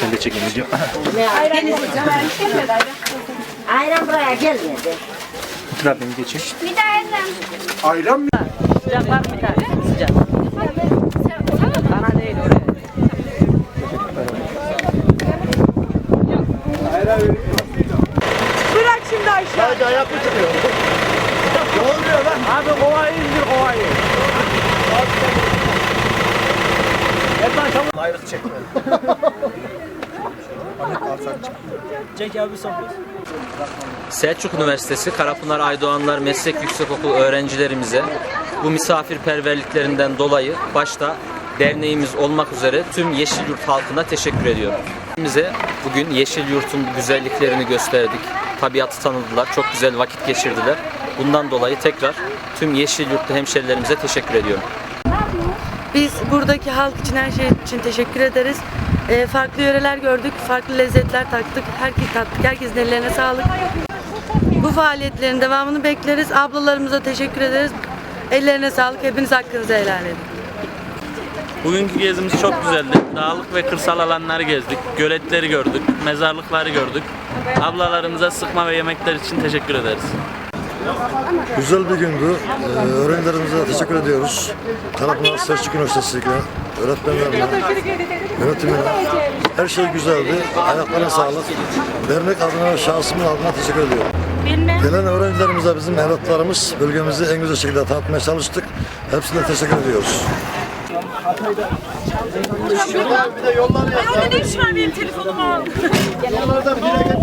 Sen de çekin video. Ayran buraya gelmedi. Otur abim geçin. Bir daha ayran. Ayran mı? Sıcak var mı bir tane? Sıcak. Bana değil oraya. Bırak şimdi Ayşe. Hadi ayak mı çıkıyor? ne oluyor lan? Abi kovayı indir kovayı. Ayrık çekme. Çek abi son kez. Selçuk Üniversitesi Karapınar Aydoğanlar Meslek Yüksekokulu öğrencilerimize bu misafirperverliklerinden dolayı başta derneğimiz olmak üzere tüm Yeşil Yurt halkına teşekkür ediyorum. Bize bugün Yeşil Yurt'un güzelliklerini gösterdik. Tabiatı tanıdılar, çok güzel vakit geçirdiler. Bundan dolayı tekrar tüm Yeşil Yurtlu hemşerilerimize teşekkür ediyorum. Biz buradaki halk için her şey için teşekkür ederiz. Ee, farklı yöreler gördük, farklı lezzetler taktık, herkes tattık, herkesin ellerine sağlık. Bu faaliyetlerin devamını bekleriz. Ablalarımıza teşekkür ederiz. Ellerine sağlık, hepiniz hakkınızı helal edin. Bugünkü gezimiz çok güzeldi. Dağlık ve kırsal alanları gezdik. Göletleri gördük. Mezarlıkları gördük. Ablalarımıza sıkma ve yemekler için teşekkür ederiz. Güzel bir gündü. Ee, öğrencilerimize teşekkür ediyoruz. Karapınar Selçuk Üniversitesi'ne, öğretmenlerine, yönetimine. Her şey güzeldi. Ayaklarına sağlık. Dernek adına, şahsımın adına teşekkür ediyorum. Gelen öğrencilerimize bizim evlatlarımız bölgemizi en güzel şekilde tanıtmaya çalıştık. Hepsine teşekkür ediyoruz. Bir de yollar yaz. Ne iş var benim telefonumu al. Yollardan bire